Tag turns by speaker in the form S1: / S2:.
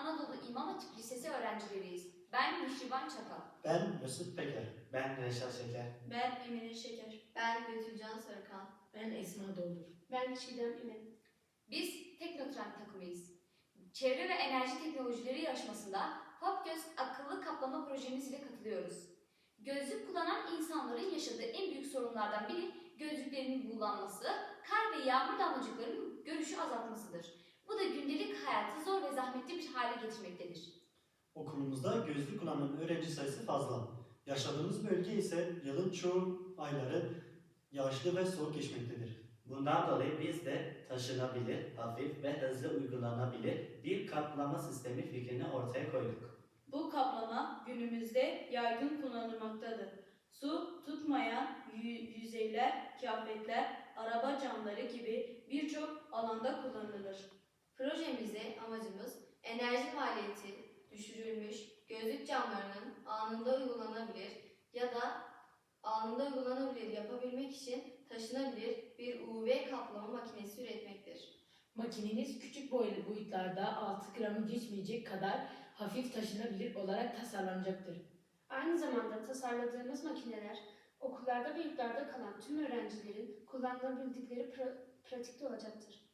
S1: Anadolu İmam Hatip Lisesi öğrencileriyiz. Ben Mihriban Çakal.
S2: Ben Mesut Peker. Ben Reşat Şeker.
S3: Ben Emine Şeker.
S4: Ben Betülcan Sarıkan.
S3: Ben Esma Doldur.
S4: Ben Çiğdem İmin.
S1: Biz Teknotrend takımıyız. Çevre ve enerji teknolojileri yarışmasında Popgöz akıllı kaplama projemiz ile katılıyoruz. Gözlük kullanan insanların yaşadığı en büyük sorunlardan biri gözlüklerinin bulanması, kar ve yağmur damlacıklarının hale getirmektedir.
S2: Okulumuzda gözlük kullanan öğrenci sayısı fazla. Yaşadığımız bölge ise yılın çoğu ayları yağışlı ve soğuk geçmektedir.
S5: Bundan dolayı biz de taşınabilir, hafif ve hızlı uygulanabilir bir kaplama sistemi fikrini ortaya koyduk.
S3: Bu kaplama günümüzde yaygın kullanılmaktadır. Su tutmayan yü- yüzeyler, kıyafetler, araba camları gibi birçok alanda kullanılır.
S4: Projemizde amacımız enerji maliyeti düşürülmüş gözlük camlarının anında uygulanabilir ya da anında uygulanabilir yapabilmek için taşınabilir bir UV kaplama makinesi üretmektir.
S6: Makineniz küçük boylu boyutlarda 6 gramı geçmeyecek kadar hafif taşınabilir olarak tasarlanacaktır.
S7: Aynı zamanda tasarladığımız makineler okullarda ve yurtlarda kalan tüm öğrencilerin kullanabildikleri pra- pratikte olacaktır.